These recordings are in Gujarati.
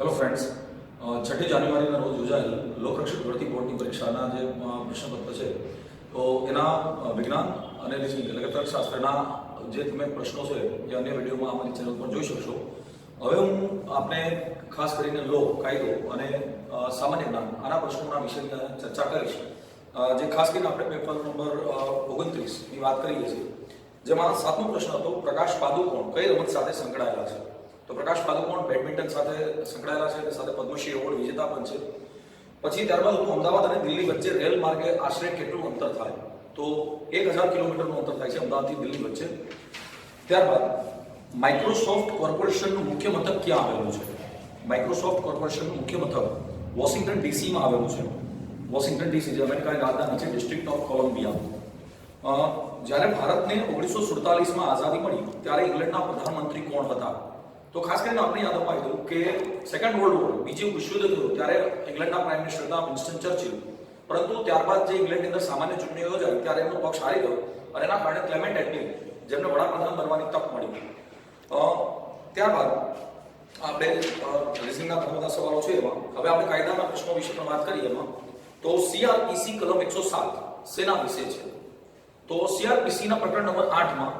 હેલો ફ્રેન્ડ્સ છઠ્ઠી જાન્યુઆરીના રોજ યોજાયેલ લોકરક્ષક ભરતી બોર્ડની પરીક્ષાના જે પ્રશ્નપત્ર છે, તો એના વિજ્ઞાન અને રિઝનિંગ એટલે કે તર્કશાસ્ત્રના જે તમે પ્રશ્નો છે, એ અન્ય વિડીયોમાં અમારી ચેનલ પર જોઈ શકશો. હવે હું આપને ખાસ કરીને લો કાયદો અને સામાન્ય જ્ઞાન આના પ્રશ્નોના વિષયની ચર્ચા કરીશ. જે ખાસ કરીને આપણે પેપર નંબર ઓગણત્રીસની વાત કરીએ છીએ, જેમાં સાતમો પ્રશ્ન હતો, પ્રકાશ પાદુકોણ કઈ રમત સાથે સંકળાયેલા છે? તો પ્રકાશ પાદુકોણ બેડમિન્ટન સાથે સંકળાયેલા છે અને સાથે પદ્મશ્રી એવોર્ડ વિજેતા પણ છે. પછી ત્યારબાદ હું અમદાવાદ અને દિલ્હી વચ્ચે રેલ માર્ગે આશરે કેટલું અંતર થાય? તો એક હજાર કિલોમીટરનું અંતર થાય છે અમદાવાદથી દિલ્હી વચ્ચે. ત્યારબાદ માઇક્રોસોફ્ટ કોર્પોરેશનનું મુખ્ય મથક ક્યાં આવેલું છે? માઇક્રોસોફ્ટ કોર્પોરેશનનું મુખ્ય મથક વોશિંગ્ટન ડીસીમાં આવેલું છે. વોશિંગ્ટન ડીસી જે અમેરિકાની રાજધાની છે ડિસ્ટ્રિક્ટ ઓફ કોલંબિયા જ્યારે ભારતને ઓગણીસો સુડતાલીસમાં આઝાદી મળી, ત્યારે ઇંગ્લેન્ડના પ્રધાનમંત્રી કોણ હતા? તો ખાસ કરીને આપણે યાદ દઉં કે સેકન્ડ વર્લ્ડ વોર બીજું વિશ્વયુદ્ધ થયું ત્યારે ઇંગ્લેન્ડના પ્રાઇમ મિનિસ્ટર હતા વિન્સ્ટન ચર્ચિલ. પરંતુ ત્યારબાદ જે ઇંગ્લેન્ડની અંદર સામાન્ય ચૂંટણી યોજાઈ ત્યારે એમનો પક્ષ હારી ગયો અને એના કારણે ક્લેમેન્ટ એટલી જેમને વડાપ્રધાન બનવાની તક મળી. ત્યારબાદ આપણે રિઝનિંગના ઘણા બધા સવાલો છે એમાં. હવે આપણે કાયદાના પ્રશ્નો વિશે પણ વાત કરીએ એમાં. તો સીઆરપીસી કલમ એકસો સાત સેના વિશે છે. તો સીઆરપીસીના પ્રકરણ નંબર આઠમાં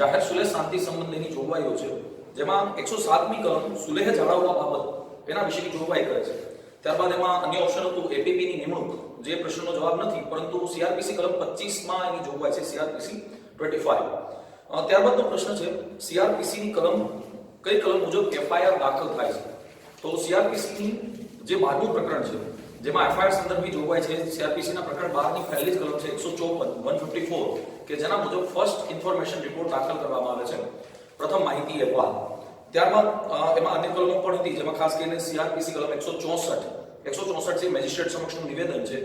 જાહેર સુલેહ શાંતિ સંબંધીની જોગવાઈઓ છે. જેમાં 107મી કલમ સુલેહ જાળવવા બાબત એના વિશેની જોગવાઈ કરે છે. ત્યારબાદ એમાં અન્ય ઓપ્શન હતું એપીપી ની નિમણૂક, જે પ્રશ્નનો જવાબ નથી, પરંતુ સીઆરપીસી કલમ પચીસમાં એની જોગવાઈ છે સીઆરપીસી ટ્વેન્ટી ફાઈવ ત્યારબાદનો પ્રશ્ન છે સીઆરપીસીની કલમ કઈ કલમ મુજબ એફઆઈઆર દાખલ થાય છે? તો સીઆરપીસીની જે બારમું પ્રકરણ છે, જેમાં એફઆઈઆર સંદર્ભી જોગવાઈ છે સીઆરપીસીના પ્રકરણ 12 પહેલી જ કલમ છે 154 154 કે જેના મુજબ ફર્સ્ટ ઇન્ફોર્મેશન રિપોર્ટ દાખલ કરવામાં આવે છે. પ્રથમ માહિતી અહેવાલ ત્યારબાદ એમાં અન્ય કલમો પણ હતી, જેમાં ખાસ કરીને સીઆરપીસી કલમ એકસો ચોસઠ એકસો ચોસઠ છે મેજિસ્ટ્રેટ સમક્ષનું નિવેદન છે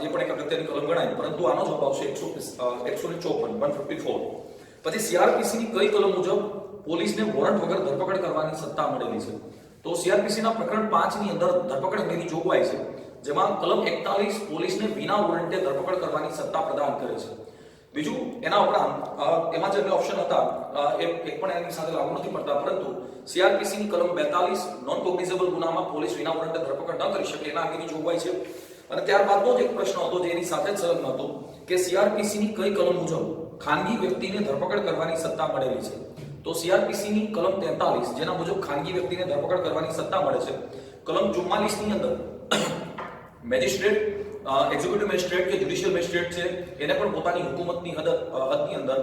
જે પણ એક અગત્યની કલમ ગણાય, પરંતુ આનો જવાબ આવશે 154 154 પછી સીઆરપીસી ની કઈ કલમ મુજબ પોલીસને વોરંટ વગર ધરપકડ કરવાની સત્તા મળેલી છે? તો સીઆરપીસી ના પ્રકરણ 5 ની અંદર ધરપકડ અંગેની જોગવાઈ છે, જેમાં કલમ 41 પોલીસને વિના વોરંટે ધરપકડ કરવાની સત્તા પ્રદાન કરે છે. બીજું, એના ઉપરાંત એમાં જે બે ઓપ્શન હતા એ એક પણ એની સાથે લાગુ નથી પડતા, પરંતુ સીઆરપીસી ની કલમ 42 નોન કોગ્નિઝેબલ ગુનામાં પોલીસ વિના વોરંટે ધરપકડ ન કરી શકે એના અંગેની જોગવાઈ છે. અને ત્યારબાદનો જ એક પ્રશ્ન હતો, જે એની સાથે જ સંલગ્ન હતો, કે સીઆરપીસી ની કઈ કલમ મુજબ ખાનગી વ્યક્તિને ધરપકડ કરવાની સત્તા મળેલી છે? તો સીઆરપીસી ની કલમ 43 જેના મુજબ ખાનગી વ્યક્તિને ધરપકડ કરવાની સત્તા મળે છે. કલમ 44 ની અંદર, મેજિસ્ટ્રેટ એક્ઝિક્યુટિવ મેજિસ્ટ્રેટ કે જ્યુડિશિયલ મેજિસ્ટ્રેટ છે, એને પણ પોતાની હુકુમતની હદ હદની અંદર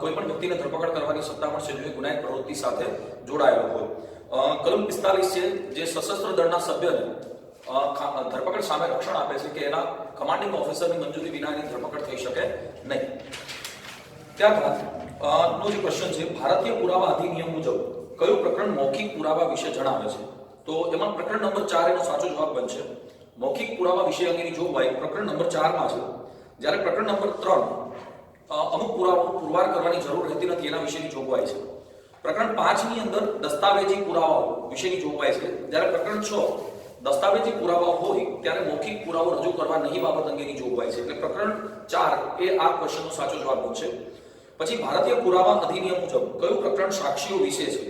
કોઈ પણ વ્યક્તિને ધરપકડ કરવાની સત્તા મળશે જો એ ગુનાહિત પ્રવૃત્તિ સાથે જોડાયેલો હોય. કલમ 45 છે, જે સશસ્ત્ર દળના સભ્યને ધરપકડ સામે રક્ષણ આપે છે કે એના કમાન્ડિંગ ઓફિસરની મંજૂરી વિના એની ધરપકડ થઈ શકે નહીં. ત્યારબાદ નો જે ક્વેશ્ચન છે, ભારતીય પુરાવા અધિનિયમ મુજબ કયું પ્રકરણ મૌખિક પુરાવા વિશે જણાવે છે? તો એમાં પ્રકરણ નંબર ચાર એનો સાચો જવાબ બનશે. મૌખિક પુરાવા વિશે અંગેની જોગવાઈ પ્રકરણ નંબર ચારમાં છે. જ્યારે પ્રકરણ નંબર ત્રણ અમુક પુરાવો પુરવાર કરવાની જરૂર રહેતી નથી, એના વિશેની જોગવાઈ છે. પ્રકરણ પાંચની અંદર દસ્તાવેજી પુરાવાઓ વિશેની જોગવાઈ છે. જ્યારે પ્રકરણ છ, દસ્તાવેજી પુરાવા હોય, ત્યારે મૌખિક પુરાવો રજૂ કરવા નહીં બાબત અંગેની જોગવાઈ છે. એટલે પ્રકરણ ચાર એ આ ક્વેશ્ચનનો સાચો જવાબ છે. પછી ભારતીય પુરાવા અધિનિયમ મુજબ કયું પ્રકરણ સાક્ષીઓ વિશે છે?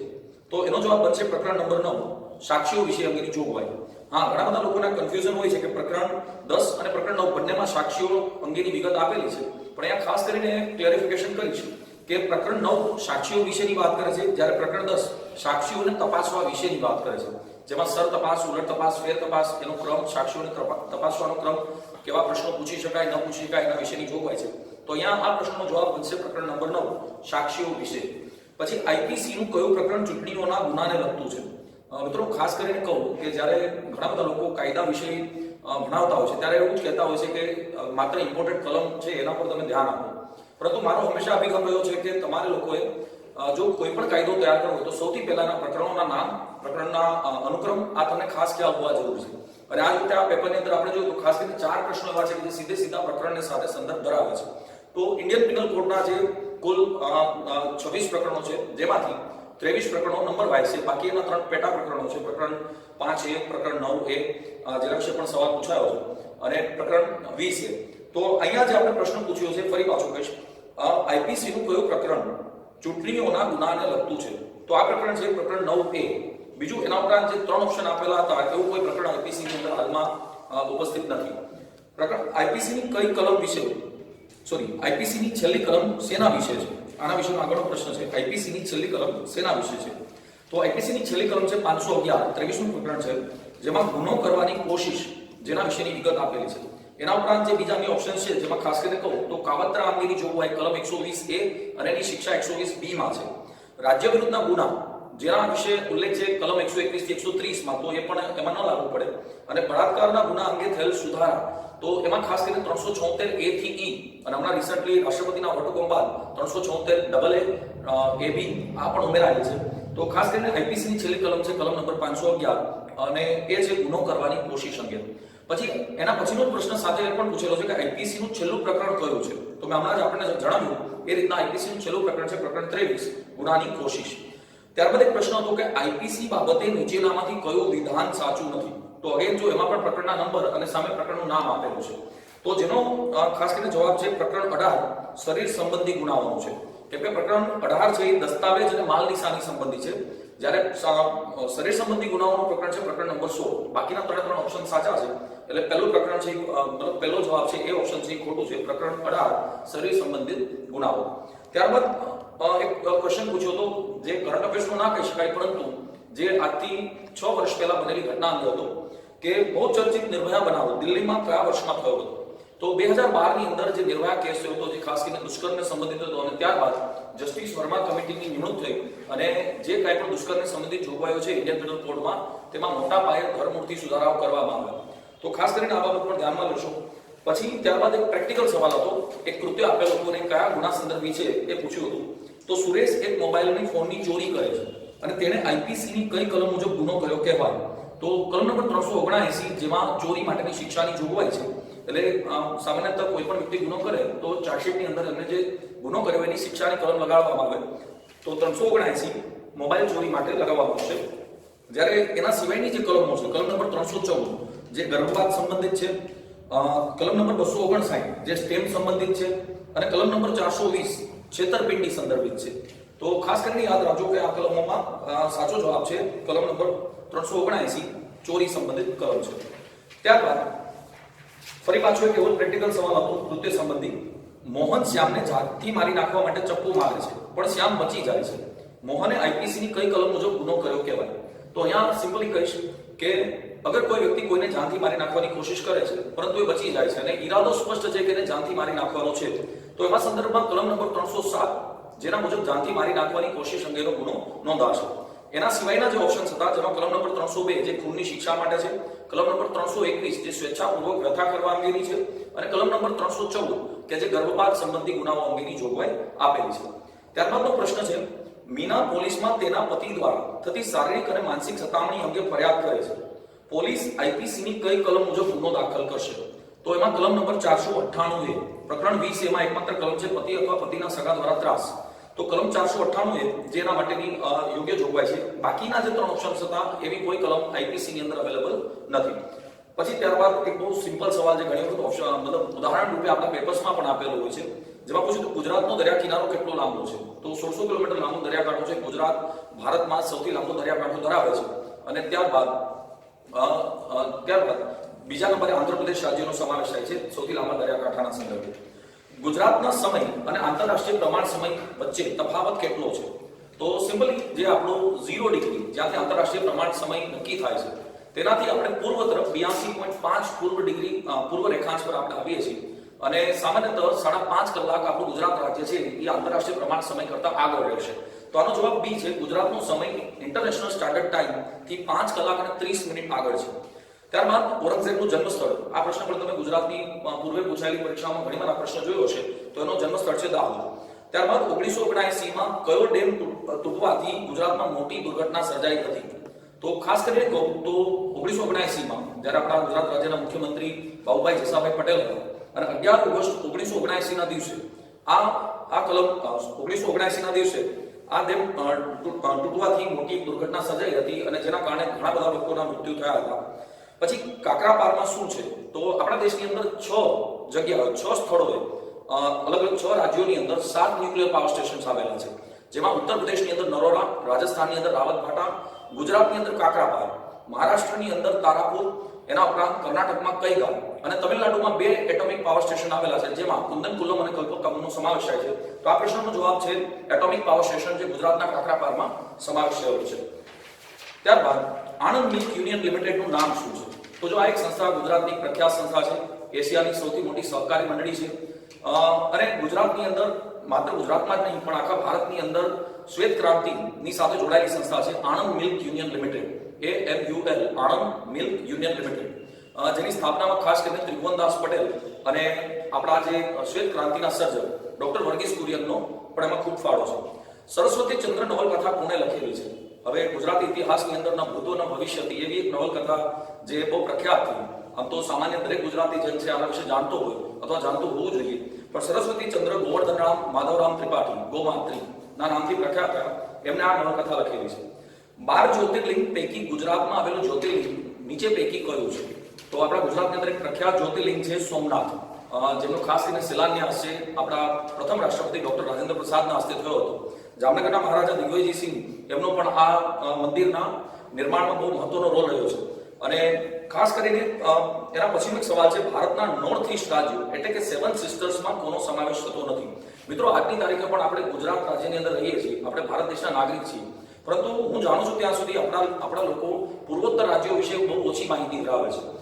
તો એનો જવાબ બનશે પ્રકરણ નંબર નવ, સાક્ષીઓ વિશે અંગેની જોગવાઈ. હા, ઘણા બધા લોકોના કન્ફ્યુઝન હોય છે કે પ્રકરણ દસ અને પ્રકરણ નવ બંનેમાં સાક્ષીઓ અંગેની વિગત આપેલી છે. પણ અહીંયા ખાસ કરીને ક્લેરિફિકેશન કરીશ કે પ્રકરણ નવ સાક્ષીઓ વિશેની વાત કરે છે, જ્યારે પ્રકરણ દસ સાક્ષીઓને તપાસવા વિશેની વાત કરે છે. જેમાં સર તપાસ, ઉલટ તપાસ, ફેર તપાસ, એનો ક્રમ, સાક્ષીઓને તપા- તપાસવાનો ક્રમ, કેવા પ્રશ્નો પૂછી શકાય, ન પૂછી શકાય, એના વિશેની જોગવાઈ છે. તો અહીંયા આ પ્રશ્નનો જવાબ બનશે પ્રકરણ નંબર નવ, સાક્ષીઓ વિશે. પછી આઈપીસી નું કયું પ્રકરણ ચૂંટણીઓના ગુનાને લગતું છે? મિત્રો ખાસ કરીને કહું કે જ્યારે ઘણા બધા લોકો કાયદા વિશે ભણાવતા હોય છે, ત્યારે એવું જ કહેતા હોય છે કે માત્ર ઇમ્પોર્ટેડ કલમ છે, એના પર તમે ધ્યાન આપો. પરંતુ મારો હંમેશા અભિગમ રહ્યો છે કે તમારે લોકોએ જો કોઈ પણ કાયદો તૈયાર કરવો તો સૌથી પહેલાના પ્રકરણોના નામ, પ્રકરણના અનુક્રમ આ તમને ખાસ ખ્યાલ હોવા જરૂર છે. અને આ રીતે આ પેપરની અંદર આપણે જોઈએ તો ખાસ કરીને ચાર પ્રશ્નો એવા છે કે જે સીધે સીધા પ્રકરણને સાથે સંદર્ભ ધરાવે છે. તો ઇન્ડિયન પિનલ કોડના જે કુલ છવ્વીસ પ્રકરણો છે, જેમાંથી ત્રેવીસ પ્રકરણો, નંબર વાઇઝ છે. બાકી એના ત્રણ પેટા પ્રકરણો છે. પ્રકરણ પાંચ એ પ્રકરણ નવ એ જે વિશે પણ સવાલ પૂછાયો છે. અને પ્રકરણ વીસ એ તો અહીંયા જે આપણે પ્રશ્ન પૂછ્યો છે. ફરી પાછું કહીશ આઈપીસી નું કયું પ્રકરણ ચૂંટણીઓના ગુનાને લગતું છે? તો આ પ્રકરણ છે પ્રકરણ નવ એ. બીજું એના ઉપરાંત જે ત્રણ ઓપ્શન આપેલા હતા, એવું કોઈ પ્રકરણ આઈપીસી ની અંદર હાલમાં ઉપસ્થિત નથી. પ્રકરણ આઈપીસી ની કઈ કલમ વિશે? સોરી આઈપીસી ની છેલ્લી કલમ શેના વિશે છે? આના વિશેનો આગળનો પ્રશ્ન છે. આઈપીસીની છેલ્લી કલમ શેના વિશે છે? તો આઈપીસીની છેલ્લી કલમ છે પાંચસો અગિયાર ત્રેવીસનું પ્રકરણ છે. જેમાં ગુનો કરવાની કોશિશ જેના વિશેની વિગત આપેલી છે. એના ઉપરાંત જે બીજા બે ઓપ્શન છે, જેમાં ખાસ કરીને કહું, તો કાવતરા અંગેની જોગવાઈ કલમ એકસો વીસ એ અને એની શિક્ષા એકસો વીસ બી માં છે. રાજ્ય વિરુદ્ધના ગુના, જેના વિશે ઉલ્લેખ છે કલમ એકસો એકવીસથી એકસો ત્રીસમાં તો એ પણ એમાં ન લાગુ પડે. અને બળાત્કારના ગુના અંગે થયેલ સુધારા, તો એમાં ખાસ કરીને ત્રણસો છોતેર એ થી ઈ અને હમણાં રિસન્ટલી રાષ્ટ્રપતિના વટહુકમ બાદ ત્રણસો છોતેર ડબલ એ એ બી આ પણ ઉમેરાયેલી છે. તો ખાસ કરીને આઈપીસીની છેલ્લી કલમ છે, કલમ નંબર પાંચસો અગિયાર. અને એ છે ગુનો કરવાની કોશિશ અંગે પછી એના પછીનો પ્રશ્ન સાથે પણ પૂછેલો છે કે આઈપીસી નું છેલ્લું પ્રકરણ કયું છે? તો મેં હમણાં જ આપણને જણાવ્યું એ રીતના આઈપીસી નું છેલ્લું પ્રકરણ છે, પ્રકરણ ત્રેવીસ, ગુનાની કોશિશ. ત્યારબાદ એક પ્રશ્ન હતો કે આઈપીસી બાબતે નીચેનામાંથી કયું વિધાન સાચું નથી? તો અગેન જો એમાં પણ પ્રકરણના નંબર અને સામે પ્રકરણનું નામ આપેલું છે. તો જેનો ખાસ કરીને જવાબ છે પ્રકરણ અઢાર, શરીર સંબંધી ગુનાઓનું છે. કેમ કે પ્રકરણ અઢાર છે એ દસ્તાવેજ અને માલ નિશાની સંબંધી છે. જ્યારે શરીર સંબંધી ગુનાઓનું પ્રકરણ છે પ્રકરણ નંબર સોળ. બાકીના ત્રણે ત્રણ ઓપ્શન સાચા છે. એટલે પહેલું પ્રકરણ છે મતલબ પહેલો જવાબ છે એ ઓપ્શન છે એ ખોટું છે. પ્રકરણ અઢાર, શરીર સંબંધિત ગુનાઓ. ત્યારબાદ એક ક્વેશ્ચન પૂછ્યો હતો જે કરંટ અફેર્સનો ના કહી શકાય, પરંતુ જે આજથી છ વર્ષ પહેલા બનેલી ઘટના અંદર હતો કે બહુ ચર્ચિત નિર્ભયા બનાવો દિલ્હીમાં કયા વર્ષમાં થયો હતો? તો બે હજાર બારની અંદર જે નિર્ભયા કેસ થયો હતો, જે ખાસ કરીને દુષ્કર્મને સંબંધિત હતો અને ત્યારબાદ જસ્ટિસ વર્મા કમિટીની નિમણૂક થઈ અને જે કાંઈ પણ દુષ્કર્મને સંબંધિત જોગવાઈઓ છે ઇન્ડિયન પેનલ કોડમાં તેમાં મોટા પાયે ધરમૂળથી સુધારાઓ કરવામાં આવ્યા. તો ખાસ કરીને આ બાબત પણ ધ્યાનમાં લેશો. પછી ત્યારબાદ એક પ્રેક્ટિકલ સવાલ હતો. એક કૃત્ય આપેલ હતું અને કયા ગુના સંદર્ભી છે એ પૂછ્યું હતું. તો સુરેશ એક મોબાઈલની ફોનની ચોરી કરે છે અને તેણે આઈપીસીની કઈ કલમ મુજબ ગુનો કર્યો કહેવાય. તો કલમ નંબર ત્રણસો ઓગણએસી જેમાં ચોરી માટેની શિક્ષાની જોગવાઈ છે એટલે સામાન્યતઃ કોઈ પણ વ્યક્તિ ગુનો કરે, તો ચાર્જશીટની અંદર એમને જે ગુનો કર્યો એની શિક્ષાની કલમ લગાડવામાં આવે. તો ત્રણસો ઓગણસી મોબાઈલ ચોરી માટે લગાવવામાં આવશે. જ્યારે એના સિવાયની જે કલમો છે, કલમ નંબર ત્રણસો ચૌદ, જે ગર્ભપાત સંબંધિત છે કલમ નંબર બસો ઓગણસાઠ, જે સ્ટેમ સંબંધિત છે, અને કલમ નંબર ચારસો વીસ, છેતરપિંડી સંદર્ભિત છે. તો ખાસ કરીને યાદ રાખજો કે આ કલમોમાં સાચો જવાબ છે, કલમ નંબર ત્રણસો ઓગણસી ચોરી સંબંધિત કલમ છે. ત્યારબાદ ફરી પાછો એક એવો પ્રેક્ટિકલ સવાલ હતો નૃત્ય સંબંધી. મોહન શ્યામને જાતથી મારી નાખવા માટે ચપ્પુ મારે છે, પણ શ્યામ બચી જાય છે. મોહને આઈપીસી કઈ કલમ મુજબ ગુનો કર્યો કહેવાય. તો અહીંયા સિમ્પલી કહીશ કે અગર કોઈ વ્યક્તિ કોઈને જાનથી મારી નાખવાની કોશિશ કરે છે, પરંતુ એ બચી જાય છે અને ઈરાદો સ્પષ્ટ છે કે એને જાનથી મારી નાખવાનો છે, તો એવા સંદર્ભમાં કલમ નંબર ત્રણસો સાત, જેના મુજબ જાનથી મારી નાખવાની કોશિશ અંગેનો ગુનો નોંધાશે. એના સિવાયના જે ઓપ્શન્સ હતા, જેમાં કલમ નંબર ત્રણસો બે જે ખૂનની શિક્ષા માટે છે, કલમ નંબર ત્રણસો એકવીસ જે સ્વેચ્છાપૂર્વક વ્યથા કરવા અંગેની છે અને કલમ નંબર ત્રણસો ચૌદ કે જે ગર્ભપાત સંબંધી ગુનાઓ અંગેની જોગવાઈ આપેલી છે. ત્યારબાદનો પ્રશ્ન છે, મીના પોલીસમાં તેના પતિ દ્વારા થતી શારીરિક અને માનસિક સતામણી અંગે ફરિયાદ કરે છે. પોલીસ આઈપીસીની કઈ કલમ મુજબ ગુનો દાખલ કરશે? તો એમાં કલમ નંબર ચારસો અઠ્ઠાણું એ, પ્રકરણ વીસ એમાં એકમાત્ર કલમ છે, પતિ અથવા પતિના સગા દ્વારા ત્રાસ. તો કલમ ચારસો અઠ્ઠાણું એ જે માટેની યોગ્ય જોગવાઈ છે. બાકીના જે ત્રણ ઓપ્શન્સ હતા, એવી કોઈ કલમ આઈપીસી ની અંદર અવેલેબલ નથી. પછી ત્યારબાદ એક બહુ સિમ્પલ સવાલ જે ઘણી વખત ઓપ્શન મતલબ ઉદાહરણ રૂપે આપણા પેપર્સમાં પણ આપેલો હોય છે. જેમાં પૂછ્યું તો ગુજરાતનો દરિયા કિનારો કેટલો લાંબો છે? તો સોળસો કિલોમીટર લાંબો દરિયાકાંઠો છે. ગુજરાત ભારતમાં સૌથી લાંબો દરિયાકાંઠો ધરાવે છે. અને ત્યારબાદ ત્યારબાદ બીજા નંબરે આંધ્રપ્રદેશ રાજ્યનો સમાવેશ થાય છે, સૌથી લાંબા દરિયાકાંઠાના સંદર્ભે. ગુજરાતના સમય અને આંતરરાષ્ટ્રીય પ્રમાણ સમય વચ્ચે તફાવત કેટલો છે? તો સિમ્પલી જે આપણો ઝીરો ડિગ્રી જ્યાંથી આંતરરાષ્ટ્રીય પ્રમાણ સમય નક્કી થાય છે, તેનાથી આપણે પૂર્વ તરફ બ્યાસી પોઈન્ટ પાંચ પૂર્વ ડિગ્રી પૂર્વ રેખાંશ પર આપણે આવીએ છીએ. અને સામાન્યતઃ સાડા પાંચ કલાક આપણું ગુજરાત રાજ્ય છે, એ આંતરરાષ્ટ્રીય પ્રમાણ સમય કરતાં આગળ રહેશે. તો આનો જવાબ બી છે, ગુજરાતનો સમય ઇન્ટરનેશનલ સ્ટાન્ડર્ડ ટાઈમથી પાંચ કલાક અને ત્રીસ મિનિટ આગળ છે. ત્યારબાદ ઔરંગઝેબનું જન્મસ્થળ. આ પ્રશ્ન પણ તમે ગુજરાતની પૂર્વે પૂછાયેલી પરીક્ષામાં ઘણીવાર આ પ્રશ્ન જોયો છે તો એનો જન્મસ્થળ છે દાહોદ. ત્યારબાદ ઓગણીસો ઓગણએસીમાં કયો ડેમ તૂટવાથી ગુજરાતમાં મોટી દુર્ઘટના સર્જાઈ હતી? તો ખાસ કરીને કહું તો ઓગણીસો ઓગણએસીમાં જ્યારે આપણા ગુજરાત રાજ્યના મુખ્યમંત્રી બાબુભાઈ જસાભાઈ પટેલ હતા, અને અગિયાર ઓગસ્ટ ઓગણીસો ઓગણએસી ના દિવસે આ આ કલમ ઓગણીસો ઓગણએસી ના દિવસે આ ડેમ તૂટવાથી મોટી દુર્ઘટના સર્જાઈ હતી અને જેના કારણે ઘણા બધા લોકોના મૃત્યુ થયા હતા. પછી કાકરાપારમાં શું છે? તો આપણા દેશની અંદર છ જગ્યાઓ છ સ્થળોએ અલગ અલગ છ રાજ્યોની અંદર સાત ન્યુક્લિયર પાવર સ્ટેશન આવેલા છે. જેમાં ઉત્તર પ્રદેશની અંદર નરોરા રાજસ્થાનની અંદર રાવતભાટા, ગુજરાતની અંદર કાકરાપાર, મહારાષ્ટ્રની અંદર તારાપુર, એના ઉપરાંત કર્ણાટકમાં કઈગામ અને તમિલનાડુમાં બે એટોમિક પાવર સ્ટેશન આવેલા છે, જેમાં કુંદનકુલમ અને કલ્પકમનો સમાવેશ થાય છે. તો આ પ્રશ્નનો જવાબ છે, એટોમિક પાવર સ્ટેશન જે ગુજરાતના કાકરાપારમાં સમાવેશ થયેલો છે. ત્યારબાદ આણંદ મિલ્ક યુનિયન લિમિટેડનું નામ શું છે? તો જો આ એક સંસ્થા ગુજરાતની પ્રખ્યાત સંસ્થા છે, એશિયાની સૌથી મોટી સહકારી મંડળી છે. અને ગુજરાતની અંદર, માત્ર ગુજરાતમાં જ નહીં, પણ આખા ભારતની અંદર શ્વેત ક્રાંતિની સાથે જોડાયેલી સંસ્થા છે, Anand milk union limited, A M U L, Anand milk union limited. જેની સ્થાપનામાં ખાસ કરીને ત્રિભુવનદાસ પટેલ અને આપણા જે શ્વેત ક્રાંતિના સર્જક, ડોક્ટર વર્ગીસ કુરિયનનો પણ એમાં ખૂબ ફાળો છે. સરસ્વતી ચંદ્ર નવલકથા કોણે લખેલી છે. હવે ગુજરાતી ઇતિહાસની અંદરના ન ભવિષ્ય ભવિષ્યથી એવી એક નવલકથા જે બહુ પ્રખ્યાત થઈ આમ તો સામાન્ય દરેક ગુજરાતી જન છે આના વિશે જાણતો હોય અથવા જાણતું હોવું જોઈએ. પણ સરસ્વતી ચંદ્ર ગોવર્ધનરામ માધવરામ ત્રિપાઠી, ગોમાત્રી ના નામથી પ્રખ્યાત હતા. એમને આ નવલકથા લખેલી છે. બાર જ્યોતિર્લિંગ પૈકી ગુજરાતમાં આવેલું જ્યોતિર્લિંગ નીચે પૈકી કયું છે? તો આપણા ગુજરાતની અંદર એક પ્રખ્યાત જ્યોતિર્લિંગ છે સોમનાથ. જેનો ખાસ કરીને શિલાન્યાસ છે આપણા પ્રથમ રાષ્ટ્રપતિ ડોક્ટર રાજેન્દ્ર પ્રસાદના હસ્તે થયો હતો. જામનગરના મહારાજા દિગ્વિજય સિંહ એમનો પણ આ મંદિરના નિર્માણમાં બહુ મહત્વનો રોલ રહ્યો છે. અને ખાસ કરીને એના પછીનો એક સવાલ છે, ભારતના નોર્થ ઈસ્ટ રાજ્યો, એટલે કે સેવન સિસ્ટર્સમાં કોનો સમાવેશ થતો નથી. મિત્રો, આજની તારીખે પણ આપણે ગુજરાત રાજ્યની અંદર રહીએ છીએ, આપણે ભારત દેશના નાગરિક છીએ. પરંતુ હું જાણું છું ત્યાં સુધી આપણા આપણા લોકો પૂર્વોત્તર રાજ્યો વિશે બહુ ઓછી માહિતી ધરાવે છે.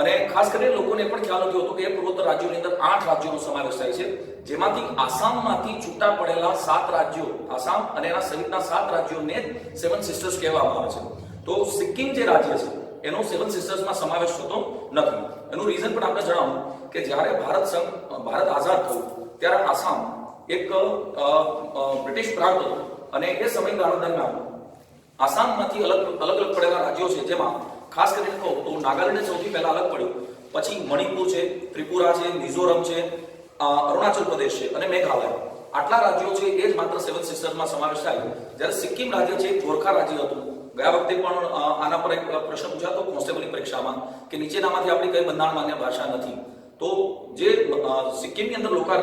અને ખાસ કરીને લોકોને પણ ખ્યાલ નથી હોતો કે પૂર્વોત્તર રાજ્યોની અંદર આઠ રાજ્યોનો સમાવેશ થાય છે, જેમાંથી આસામમાંથી છૂટા પડેલા સાત રાજ્યો, આસામ અને એના સહિતના સાત રાજ્યોને સેવન સિસ્ટર્સ કહેવામાં આવે છે. તો સિક્કિમ જે રાજ્ય છે, એનો સેવન સિસ્ટર્સમાં સમાવેશ થતો નથી. એનું રીઝન પણ આપણે જણાવું કે જ્યારે ભારત સંઘ, ભારત આઝાદ થયું, ત્યારે આસામ એક બ્રિટિશ પ્રાંત હતો અને એ સમયગાળા દરમિયાન આસામમાંથી અલગ અલગ અલગ પડેલા રાજ્યો છે, જેમાં ખાસ કરીને કહું તો નાગાલેન્ડ સૌથી પહેલા અલગ પડ્યું. પછી મણિપુર છે, ત્રિપુરા છે, મિઝોરમ છે અરુણાચલ પ્રદેશ છે અને મેઘાલય. આટલા રાજ્યો છે એ જ માત્ર સેવન સિસ્ટર્સમાં સમાવેશ થાય. જ્યારે સિક્કિમ રાજ્ય છે ગોરખા રાજ્ય હતું. ગયા વખતે પણ આના પર એક પ્રશ્ન પૂછાતો કોન્સ્ટેબલની પરીક્ષામાં કે નીચેનામાંથી આપણી કઈ બંધારણ માન્ય ભાષા નથી. તો જે સિક્કિમની અંદર લોકો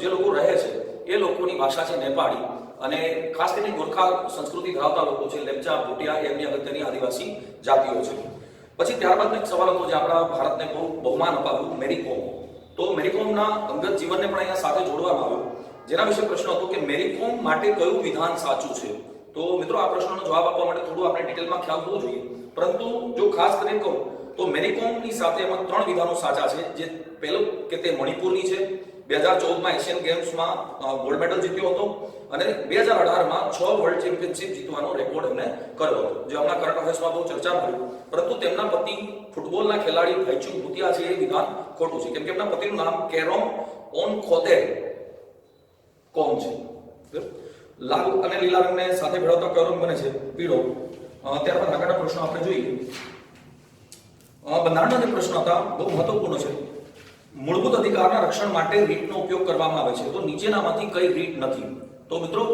જે લોકો રહે છે એ લોકોની ભાષા છે નેપાળી. અને ખાસ કરીને ગોરખા સંસ્કૃતિ ધરાવતા લોકો છે લેપચા ભૂટિયા એમની અગત્યની આદિવાસી જાતિઓ છે. પછી ત્યારબાદ એક સવાલ હતો જે આપણા ભારતને બહુ બહુમાન અપાવ્યું, મેરીકોમ. તો મેરીકોમના અંગત જીવનને પણ અહીંયા સાથે જોડવામાં આવ્યું. જેના વિશે પ્રશ્ન હતો કે મેરીકોમ માટે કયું વિધાન સાચું છે? તો મિત્રો, આ પ્રશ્નનો જવાબ આપવા માટે થોડું આપણે ડિટેલમાં ખ્યાલ હોવો જોઈએ. પરંતુ જો ખાસ કરીને કહું, તો મેરીકોમની સાથે એમાં ત્રણ વિધાનો સાચા છે. જે પહેલું કે તે મણિપુરની છે બે હજાર ચૌદમાં એશિયન ગેમ્સમાં ગોલ્ડ મેડલ જીત્યો હતો અને બે હજાર અઢારમાં છ વર્લ્ડ ચેમ્પિયનશિપ જીતવાનો રેકોર્ડ એમને કર્યો હતો, જે હમણાં કરંટ અફેર્સમાં બહુ ચર્ચા મળ્યું પરંતુ તેમના પતિ ફૂટબોલના ખેલાડી ભાઈચુંગ ભૂતિયા છે એ વિધાન ખોટું છે, કેમ કે એમના પતિનું નામ કેરોમ ઓન ખોતે કોમ છે. લાલ અને લીલા રંગને સાથે ભેળવતા કયો બને છે, પીળો. ત્યારબાદ આગળના પ્રશ્નો આપણે જોઈએ. બંધારણના જે પ્રશ્નો હતા, બહુ મહત્વપૂર્ણ છે. મૂળભૂત અધિકારના રક્ષણ માટે રીટનો ઉપયોગ કરવામાં આવે છે. તો નીચેનામાંથી કઈ રીટ નથી. તો મિત્રો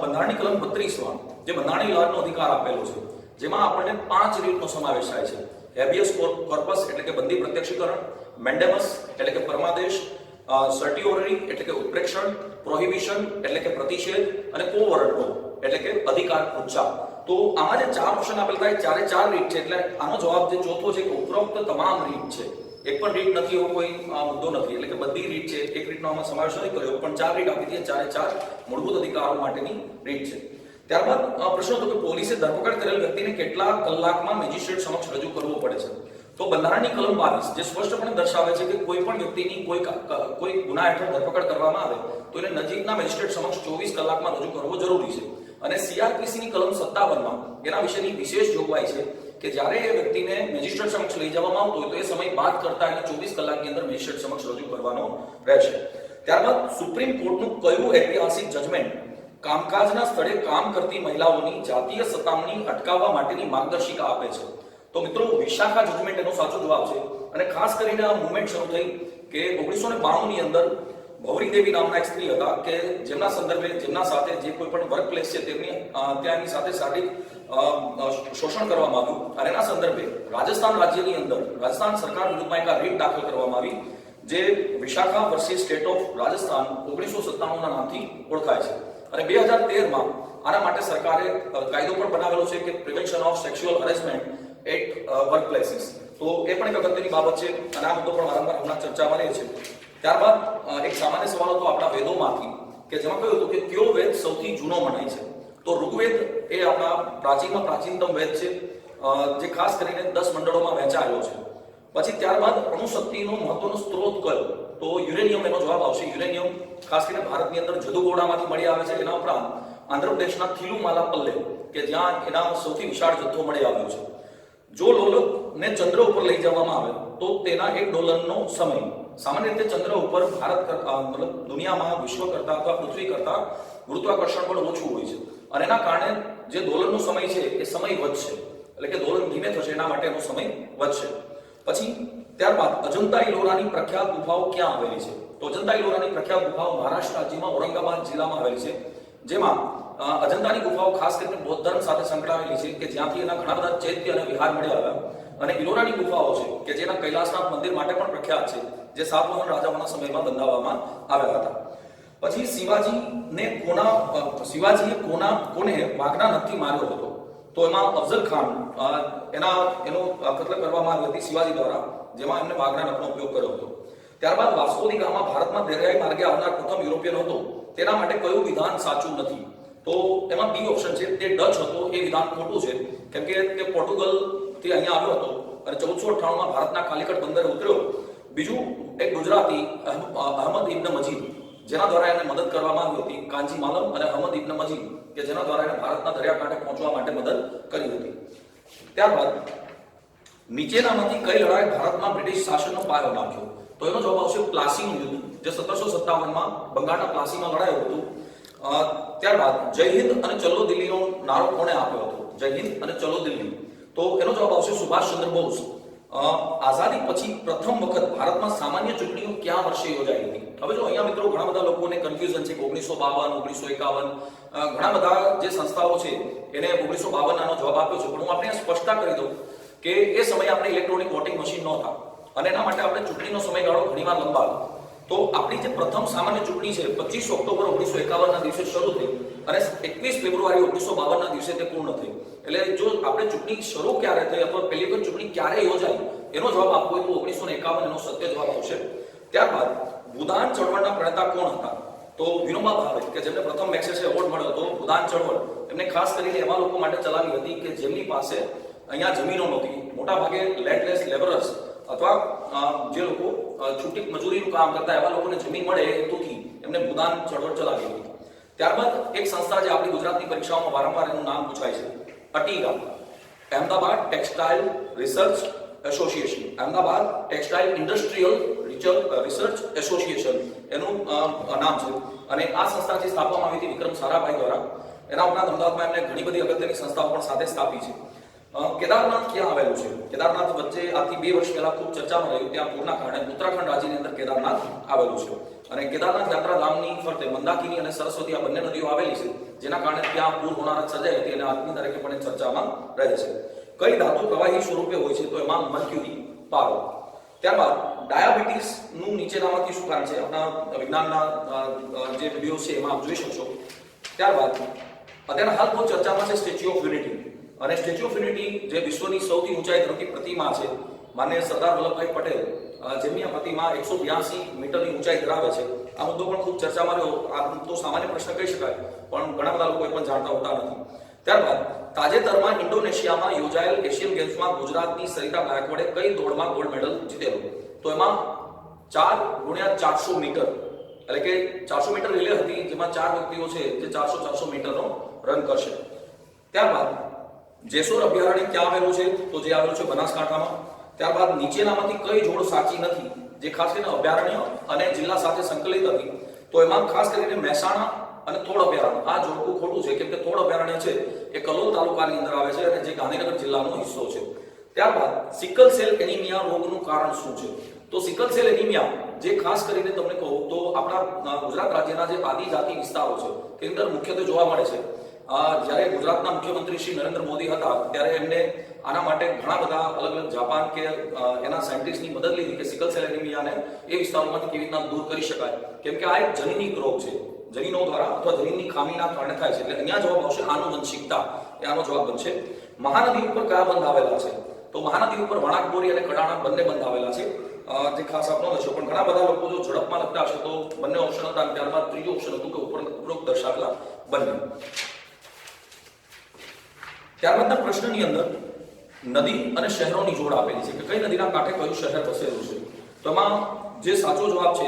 બંધારણની કલમ બત્રીસમાં જે બંધારણીય લાભનો અધિકાર આપેલો છે, જેમાં આપણને પાંચ રીટનો સમાવેશ થાય છે. હેબિયસ કોર્પસ એટલે કે બંદી પ્રત્યક્ષીકરણ, મેન્ડેમસ એટલે કે પરમાદેશ સર્ટિઓરી એટલે કે ઉત્પ્રેક્ષણ પ્રોહિબિશન એટલે કે પ્રતિષેધ અને કોવર્ટનો એટલે કે અધિકાર ઉચ્ચા તો આમાં જે ચાર ઓપ્શન આપેલા થાય, ચારે ચાર રીટ છે. એટલે આનો જવાબ જે ચોથો છે, કે ઉપરોક્ત તમામ રીટ છે. એક પણ રીટ નથી, એવો કોઈ મુદ્દો નથી. એટલે કે બધી રીટ છે, એક રીટનો આમાં સમાવેશ નથી કર્યો, પણ ચાર રીટ આપી હતી ચારે ચાર મૂળભૂત અધિકારો માટેની રીટ છે. ત્યારબાદ પ્રશ્ન હતો કે પોલીસે ધરપકડ કરેલ વ્યક્તિને કેટલા કલાકમાં મેજિસ્ટ્રેટ સમક્ષ રજૂ કરવો પડે છે? તો બંધારણની કલમ બાવીસ, જે સ્પષ્ટપણે દર્શાવે છે કે કોઈ પણ વ્યક્તિની કોઈ કોઈ ગુના હેઠળ ધરપકડ કરવામાં આવે, તો એને નજીકના મેજિસ્ટ્રેટ સમક્ષ ચોવીસ કલાકમાં રજૂ કરવો જરૂરી છે. અને સીઆરપીસીની કલમ સત્તાવનમાં, એના વિશેની વિશેષ જોગવાઈ છે કે જ્યારે એ વ્યક્તિને મેજિસ્ટ્રેટ સમક્ષ લઈ જવામાં આવતો હોય તો એ સમય બાદ કરતા એને ચોવીસ કલાકની અંદર મેજિસ્ટ્રેટ સમક્ષ રજૂ કરવાનો રહેશે. ત્યારબાદ સુપ્રીમ કોર્ટનું કયું ઐતિહાસિક જજમેન્ટ કામકાજના સ્થળે કામ કરતી મહિલાઓની જાતીય સતામણી અટકાવવા માટેની માર્ગદર્શિકા આપે છે? તો મિત્રો, વિશાખા જજમેન્ટ એનો સાચો જવાબ છે અને ખાસ કરીને આ મુવમેન્ટ શરૂ થઈ કે ઓગણીસો ને અંદર ભૌરી દેવી નામના એક સ્ત્રી હતા કે જેમના સંદર્ભે, જેમના સાથે જે કોઈ પણ વર્ક પ્લેસ છે તેમની ત્યાંની ત્યાં સાથે શારીરિક શોષણ કરવામાં આવ્યું અને એના સંદર્ભે રાજસ્થાન રાજ્યની અંદર, રાજસ્થાન સરકાર વિરુદ્ધમાં એક રીટ દાખલ કરવામાં આવી જે Vishakha versus state of Rajasthan ઓગણીસો સત્તાણુંના નામથી ઓળખાય છે. અને બે હજાર તેરમાં આના માટે સરકારે કાયદો પણ બનાવેલો છે કે prevention of sexual harassment at work places તો એ પણ એક અગત્યની બાબત છે અને આ મુદ્દો પણ વારંવાર હમણાં ચર્ચામાં રહે છે. ત્યારબાદ એક સામાન્ય સવાલ હતો આપણા વેદોમાંથી, કે જેમાં કહ્યું હતું કે કયો વેદ સૌથી જૂનો મનાય છે? તો ઋગ્વેદ એ આપણા પ્રાચીનમાં પ્રાચીનતમ વેદ છે જે ખાસ કરીને દસ મંડળોમાં વહેંચાયેલો છે. પછી ત્યારબાદ અણુશક્તિનો મહત્વનો સ્ત્રોત કયો? તો યુરેનિયમ એનો જવાબ આવશે. યુરેનિયમ ખાસ કરીને ભારતની અંદર જદુગોડામાંથી મળી આવે છે. એના ઉપરાંત આંધ્રપ્રદેશના થિલુમાલા પલ્લે કે જ્યાં એના સૌથી વિશાળ જથ્થો મળી આવ્યો છે. જો લોલકને ચંદ્ર ઉપર લઈ જવામાં આવે, તો તેના એક ડોલરનો સમય સામાન્ય રીતે ચંદ્ર ઉપર ભારત મતલબ દુનિયામાં વિશ્વ કરતા અથવા પૃથ્વી કરતા ગુરુત્વાકર્ષણ પણ ઓછું હોય છે. અને એના કારણે જે દોલનનો સમય છે એ સમય વધશે. એટલે કે દોલન ધીમે થશે, એના માટે એનો સમય વધશે. પછી ત્યારબાદ અજંતા ઇલોરાની પ્રખ્યાત ગુફાઓ ક્યાં આવેલી છે? તો અજંતા ઇલોરાની પ્રખ્યાત ગુફાઓ મહારાષ્ટ્ર રાજ્યમાં, ઔરંગાબાદ જિલ્લામાં આવેલી છે. જેમાં અજંતાની ગુફાઓ ખાસ કરીને બૌદ્ધ ધર્મ સાથે સંકળાયેલી છે કે જ્યાંથી એના ઘણા બધા ચૈત્ય અને વિહાર મળ્યા આવ્યા અને ઇલોરાની ગુફાઓ છે, કે જેના કૈલાસનાથ મંદિર માટે પણ પ્રખ્યાત છે, જે સાતમોહન રાજાઓના સમયમાં બંધાવવામાં આવ્યા હતા. પછી શિવાજીને કોના શિવાજીએ કોના, કોને વાઘના નથથી માર્યો હતો? તો એમાં અફઝલ ખાન એના, એનો કતલ કરવામાં આવી હતી શિવાજી દ્વારા, જેમાં એમને વાઘના નથનો ઉપયોગ કર્યો હતો. ત્યારબાદ વાસ્કોદી ગામમાં ભારતમાં દરિયાઈ માર્ગે આવનાર પ્રથમ યુરોપિયન હતો. તેના માટે કયું વિધાન સાચું નથી? તો એમાં બી ઓપ્શન છે, તે ડચ હતો, એ વિધાન ખોટું છે. કેમ કે તે પોર્ટુગલ થી અહીંયા આવ્યો હતો અને ચૌદસો અઠ્ઠાણુંમાં ભારતના કાલિકટ બંદરે ઉતર્યો. બીજું એક ગુજરાતી, અહમ- અહમદ ઇબ્ન મજીદ, જેના દ્વારા એને મદદ કરવામાં આવી હતી. કાંજી માલમ અને અહમદ ઇબ્ન મજીદ, કે જેના દ્વારા એને ભારતના દરિયાકાંઠે પહોંચવા માટે મદદ કરી હતી. ત્યારબાદ નીચેનામાંથી કઈ લડાઈ ભારતમાં બ્રિટિશ શાસનનો પાયો નાખ્યો? તો એનો જવાબ આવશે પ્લાસીનું યુદ્ધ, જે સત્તરસો સત્તાવનમાં બંગાળના પ્લાસીમાં લડાયું હતું. ત્યારબાદ જય હિન્દ અને ચલો દિલ્હીનો નારો કોણે આપ્યો હતો? જય હિન્દ અને ચલો દિલ્હી. તો એનો જવાબ આવશે સુભાષચંદ્ર બોઝ. આઝાદી પછી પ્રથમ વખત ભારતમાં સામાન્ય ચૂંટણીઓ ક્યાં વર્ષે યોજાઈ હતી? હવે જો અહીંયા મિત્રો ઘણા બધા લોકોને કન્ફ્યુઝન છે ઓગણીસો બાવન ઓગણીસો એકાવન ઘણા બધા જે સંસ્થાઓ છે એને ઓગણીસો બાવન આનો જવાબ આપ્યો છે. પણ હું આપણે સ્પષ્ટતા કરી દઉં કે એ સમયે આપણે ઇલેક્ટ્રોનિક વોટિંગ મશીન નહોતા. અને એના માટે આપણે ચૂંટણીનો સમયગાળો ઘણીવાર લંબાવ્યો. તો આપણી જે પ્રથમ સામાન્ય ચૂંટણી છે, પચીસ ઓક્ટોબર ઓગણીસો એકાવનના દિવસે શરૂ થઈ અને એકવીસ ફેબ્રુઆરી ઓગણીસો બાવનના દિવસે તે પૂર્ણ થઈ. એટલે જો આપણે ચૂંટણી શરૂ ક્યારે થઈ, અથવા પહેલી વખત ચૂંટણી ક્યારે યોજાઈ એનો જવાબ આપવો હોય તો ઓગણીસો એકાવન એનો સત્ય જવાબ આવશે. ત્યારબાદ ભૂદાન ચળવળના પ્રણેતા કોણ હતા? તો વિનોબા ભાવે, કે જેમને પ્રથમ મેક્સેસે એવોર્ડ મળ્યો હતો ભૂદાન ચળવળ. એમને ખાસ કરીને એવા લોકો માટે ચલાવી હતી કે જેમની પાસે અહીંયા જમીનો નહોતી. મોટા ભાગે લેન્ડલેસ લેબરર્સ અથવા જે લોકો છૂટી મજૂરીનું કામ કરતા એવા લોકોને જમીન મળે હેતુથી એમને ભૂદાન ચળવળ ચલાવી હતી. ત્યારબાદ એક સંસ્થા જે આપણી ગુજરાતની પરીક્ષાઓમાં વારંવાર એનું નામ પૂછાય છે, અટીગા. Ahmedabad textile research association. Ahmedabad textile industrial research association એનું નામ છે. અને આ સંસ્થા જે સ્થાપવામાં આવી હતી વિક્રમ સારાભાઈ દ્વારા, એના ઉપરાંત અમદાવાદમાં એમને ઘણી બધી અગત્યની સંસ્થાઓ પણ સાથે સ્થાપી છે. કેદારનાથ ક્યાં આવેલું છે? કેદારનાથ વચ્ચે આથી બે વર્ષ પહેલા ખૂબ ચર્ચામાં રહ્યું, ત્યાં પૂરના કારણે ઉત્તરાખંડ રાજ્યની અંદર કેદારનાથ આવેલું છે. અને કેદારનાથ યાત્રાધામની ફરતે મંદાકિની અને સરસ્વતી આ બંને નદીઓ આવેલી છે, જેના કારણે ત્યાં પૂર હોનારત સર્જાઈ હતી અને આજની તારીખે પણ ચર્ચામાં રહે છે. કઈ ધાતુ પ્રવાહી સ્વરૂપે હોય છે તો એમાં મર્ક્યુરી પારો. ત્યારબાદ ડાયાબિટીસનું નીચેનામાંથી શું કારણ છે? આપણા વિજ્ઞાનના જે વીડિયો છે એમાં આપ જોઈ શકશો. ત્યારબાદ અત્યારે હાલ બહુ ચર્ચામાં છે સ્ટેચ્યુ ઓફ યુનિટી. અને સ્ટેચ્યુ ઓફ યુનિટી જે વિશ્વની સૌથી ઊંચાઈ ધરાવતી પ્રતિમા છે, માન્ય સરદાર વલ્લભભાઈ પટેલ જેમની આ પ્રતિમા એકસો બ્યાસી મીટરની ઊંચાઈ ધરાવે છે. આ મુદ્દો પણ ખૂબ ચર્ચામાં રહ્યો. આ તો સામાન્ય પ્રશ્ન કહી શકાય, પણ ઘણા બધા લોકો પણ જાણતા હોતા નથી. ત્યારબાદ, તાજેતરમાં ઇન્ડોનેશિયામાં યોજાયેલ એશિયન ગેમ્સમાં ગુજરાતની સરિતા ગાયકવાડે કઈ દોડમાં ગોલ્ડ મેડલ જીતેલો? તો એમાં ચાર ગુણ્યા ચારસો મીટર, એટલે કે ચારસો મીટર રિલે હતી, જેમાં ચાર વ્યક્તિઓ છે, જે ચારસો ચારસો મીટરનો રન કરશે. ત્યારબાદ જેસોર અભયારણ્ય ક્યાં આવેલું છે? તો જે આવેલું છે બનાસકાંઠામાં. ત્યારબાદ નીચેનામાંથી કઈ જોડ સાચી નથી, જે ખાસ કરીને અભયારણ્ય અને જિલ્લા સાથે સંકલિત હતી. તો એમાં ખાસ કરીને મહેસાણા અને થોડ અભયારણ્ય. આ જોડકું ખોટું છે કેમ કે થોડ અભયારણ્ય છે, એ કલોલ તાલુકાની અંદર આવે છે અને જે ગાંધીનગર જિલ્લાનો હિસ્સો છે. ત્યારબાદ સિકલ સેલ એનિમિયા રોગનું કારણ શું છે? તો સિકલ સેલ એનિમિયા, જે ખાસ કરીને તમને કહું તો આપણા ગુજરાત રાજ્યના જે આદિજાતિ વિસ્તારો છે તેની અંદર મુખ્યત્વે જોવા મળે છે. જ્યારે ગુજરાતના મુખ્યમંત્રી શ્રી નરેન્દ્ર મોદી હતા, ત્યારે એમને આના માટે ઘણા બધા અલગ અલગ જાપાન કે એના સાયન્ટિસ્ટની મદદ લીધી કે સિકલ સેલ એનિમિયાને એ વિસ્તારોમાંથી કેવી રીતના દૂર કરી શકાય. કેમ કે આ એક જનીનિક રોગ છે. જનીનો દ્વારા અથવા જનીનની ખામીના કારણે થાય છે. એટલે અહીંયા જવાબ આવશે આનુવંશિકતા. એ આનો જવાબ બનશે. મહાનદી ઉપર કયા બંધ આવેલા છે? તો મહાનદી ઉપર વણાકબોરી અને કડાણા બંને બંધ આવેલા છે. જે ખાસ આપનો લખ્યો પણ ઘણા બધા લોકો જો ઝડપમાં લખતા હશે તો બંને ઓપ્શન હતા ત્યારબાદ ત્રીજો ઓપ્શન હતું કે ઉપર ઉપરોક્ત દર્શાવેલા બંને. ત્યારબાદના પ્રશ્નની અંદર નદી અને શહેરોની જોડ આપેલી છે કે કઈ નદીના કાંઠે કયું શહેર વસેલું છે? તો એમાં જે સાચો જવાબ છે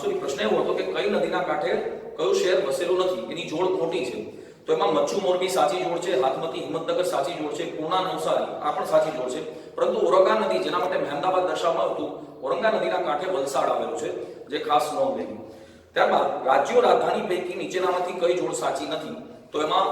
સોરી પ્રશ્ન એવો હતો કે કઈ નદીના કાંઠે કયું શહેર વસેલું નથી? એની જોડ ખોટી છે. તો એમાં મચ્છુ મોરબી સાચી જોડ છે, હાથમતી હિંમતનગર સાચી જોડ છે પૂર્ણા નવસારી આ પણ સાચી જોડ છે. પરંતુ ઓરંગા નદી, જેના માટે મહેમદાબાદ દર્શાવવામાં આવતું ઓરંગા નદીના કાંઠે વલસાડ આવેલું છે, જે ખાસ નોંધ લેવી ત્યારબાદ રાજ્યો રાજધાની પૈકી નીચેનામાંથી કઈ જોડ સાચી નથી? તો એમાં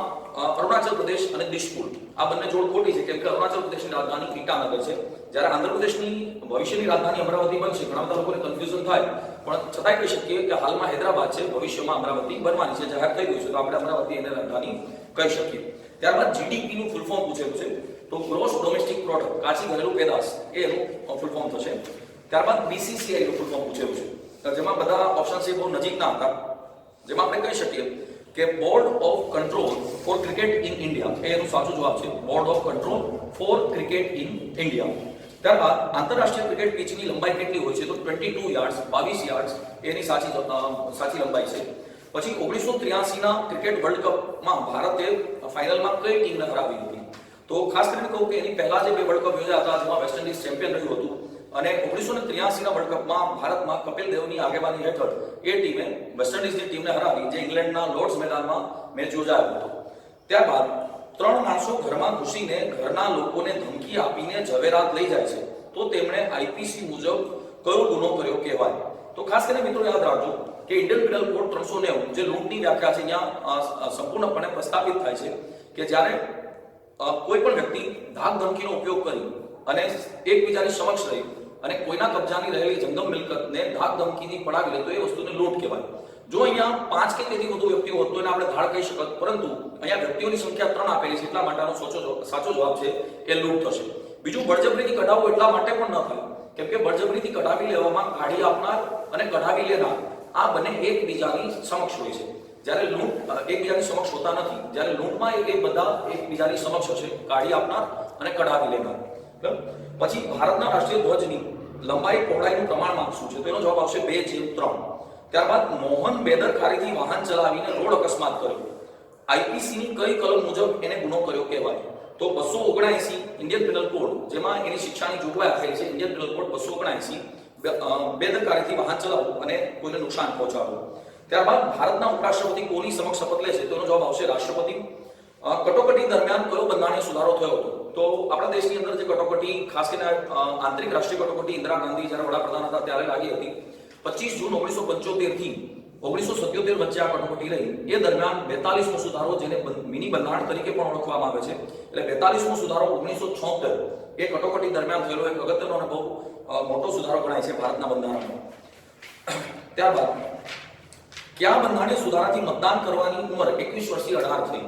અરુણાચલ પ્રદેશ અને દિશપુર, આ બંને જોડ ખોટી છે, કેમ કે અરુણાચલ પ્રદેશની રાજધાની ઈટાનગર છે. જ્યારે આંધ્રપ્રદેશની ભવિષ્યની રાજધાની અમરાવતી બનશે, ઘણા બધા લોકોને કન્ફ્યુઝન થાય. પણ છતાંય કહી શકીએ કે હાલમાં હૈદરાબાદ છે, ભવિષ્યમાં અમરાવતી બનવાની છે, જાહેર થઈ ગયું છે. તો આપણે અમરાવતી એને રાજધાની કહી શકીએ. ત્યારબાદ જીડીપી નું ફૂલ ફોર્મ પૂછેલું છે. તો ગ્રોસ ડોમેસ્ટિક પ્રોડક્ટ કાચી ઘરેલું પેદાશ, એનું ફૂલ ફોર્મ થશે. ત્યારબાદ બીસીસીઆઈ નું ફૂલ ફોર્મ પૂછેલું છે. જેમાં બધા ઓપ્શન છે બહુ નજીકના હતા. જેમાં આપણે કહી શકીએ કે board of control for cricket in India. એ એનો સાચો જવાબ છે. Board of control for cricket in India. ત્યારબાદ આંતરરાષ્ટ્રીય ક્રિકેટ પિચની લંબાઈ કેટલી હોય છે? તો ટ્વેન્ટી ટુ યાર્ડ્સ, બાવીસ યાર્ડ્સ એની સાચી સાચી લંબાઈ છે. પછી ઓગણીસો ત્ર્યાસીના ક્રિકેટ વર્લ્ડ કપમાં ભારતે ફાઇનલમાં કઈ ટીમને હરાવી હતી? તો ખાસ કરીને કહું કે એની પહેલા જે બે વર્લ્ડ કપ યોજાયા હતા, જેમાં વેસ્ટ ઇન્ડિઝ ચેમ્પિયન રહ્યું હતું અને ઓગણીસો ને ત્ર્યાસીના વર્લ્ડ કપમાં ભારતમાં કપિલ દેવની આગેવાની હેઠળ એ ટીમે વેસ્ટ ઇન્ડિઝની ટીમને હરાવી જે ઇંગ્લેન્ડના લોર્ડ્સ મેદાનમાં મેચ યોજાયો હતો. ત્યારબાદ ત્રણ માણસો ઘરમાં ઘૂસીને ઘરના લોકોને ધમકી આપીને ઝવેરાત લઈ જાય છે. તો તેમણે આઈપીસી મુજબ કયો ગુનો કર્યો કહેવાય? તો ખાસ કરીને મિત્રો યાદ રાખજો કે ઇન્ડિયન પિનલ કોડ ત્રણસો નેવું જે લૂંટની વ્યાખ્યા છે અ, સંપૂર્ણપણે પ્રસ્થાપિત થાય છે કે જ્યારે કોઈ પણ વ્યક્તિ ધાક ધમકીનો ઉપયોગ કરી અને એકબીજાની સમક્ષ રહી અને કોઈના કબજાની રહેલી જંગમ મિલકતને ધાક ધમકીથી પડાવી લે તો એ વસ્તુને લૂંટ કહેવાય. જો અહીંયા પાંચ કે તેથી વધુ વ્યક્તિઓ હોત એને આપણે ધાડ કહી શકત, પરંતુ અહીંયા વ્યક્તિઓની સંખ્યા ત્રણ આપેલી છે, એટલા માટેનો સાચો સાચો જવાબ છે એ લૂંટ થશે. બીજું, બળજબરીથી કઢાવવું એટલા માટે પણ ન થાય, કેમ કે બળજબરીથી કઢાવી લેવામાં કાઢી આપનાર અને કઢાવી લેનાર, આ બંને એકબીજાની સમક્ષ હોય છે. જ્યારે લૂંટ એકબીજાની સમક્ષ હોતા નથી, જ્યારે લૂંટમાં એ બધા એકબીજાની સમક્ષ હશે કાઢી આપનાર અને કઢાવી લેનાર? પછી ભારતના રાષ્ટ્રીય ધ્વજની લંબાઈ પહોળાઈનું પ્રમાણ માપશું છે? તો એનો જવાબ આવશે બે જેમ ત્રણ. ત્યારબાદ મોહન બેદરકારીથી વાહન ચલાવીને રોડ અકસ્માત કર્યો. આઈપીસીની કઈ કલમ મુજબ એને ગુનો કર્યો કહેવાય? તો બસો ઓગણાએસી ઇન્ડિયન પિનલ કોડ, જેમાં એની શિક્ષાની જોગવાઈ આપેલી છે, ઇન્ડિયન પિનલ કોડ બસો ઓગણએસી બેદરકારીથી વાહન ચલાવવું અને કોઈને નુકસાન પહોંચાડવું ત્યારબાદ ભારતના ઉપરાષ્ટ્રપતિ કોની સમક્ષ શપથ લે છે તેનો જવાબ આવશે રાષ્ટ્રપતિ. કટોકટી દરમિયાન કયો બંધારણીય સુધારો થયો હતો? તો આપણા દેશની અંદર જે કટોકટી, ખાસ કરીને આંતરિક રાષ્ટ્રીય કટોકટી, ઇન્દિરા ગાંધી જ્યારે વડાપ્રધાન હતા ત્યારે લાગી હતી. પચીસ જૂન ઓગણીસો પંચોતેરથી ઓગણીસો સત્યોતેર વચ્ચે આ કટોકટી રહી એ દરમિયાન બેતાલીસમો સુધારો જેને મિની બંધારણ તરીકે પણ ઓળખવામાં આવે છે. એટલે બેતાલીસમો સુધારો ઓગણીસો છોતેર. એ કટોકટી દરમિયાન થયેલો એક અગત્યનો અને બહુ મોટો સુધારો ગણાય છે ભારતના બંધારણમાં. ત્યારબાદ, કયા બંધારણીય સુધારાથી મતદાન કરવાની ઉંમર એકવીસ વર્ષથી અઢાર થઈ?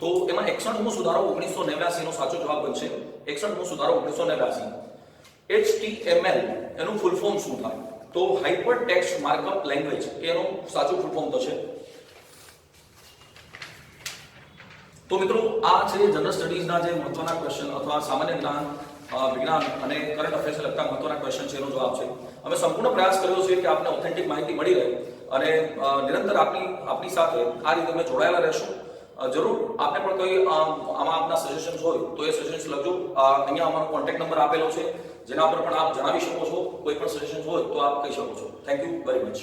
તો એમાં એકસઠમો સુધારો ઓગણીસો નેવ્યાસી નો સાચો જવાબ બનશે. એકસઠમો સુધારો ઓગણીસો નેવ્યાસી. એચટીએમએલ એનું ફૂલ ફોર્મ શું થાય? તો હાઇપર ટેક્સ્ટ માર્કઅપ લેંગ્વેજ એનું સાચું ફૂલ ફોર્મ થશે. તો મિત્રો, આ છે જનરલ સ્ટડીઝના જે મહત્વના ક્વેશ્ચન અથવા સામાન્ય જ્ઞાન વિજ્ઞાન અને કરંટ અફેર્સને લગતા મહત્વના ક્વેશ્ચન છે એનો જવાબ છે. અમે સંપૂર્ણ પ્રયાસ કર્યો છે કે આપને ઓથેન્ટિક માહિતી મળી રહે અને નિરંતર આપની આપની સાથે આ રીતે અમે જોડાયેલા રહેશું. જરૂર. આપને પણ કોઈ આમાં આપના સજેશન્સ હોય, તો એ સજેશન્સ લખજો. અહીંયા અમારો કોન્ટેક્ટ નંબર આપેલો છે. જેના પર પણ આપ જણાવી શકો છો. કોઈ પણ સજેશન્સ હોય, તો આપ કહી શકો છો. Thank you very much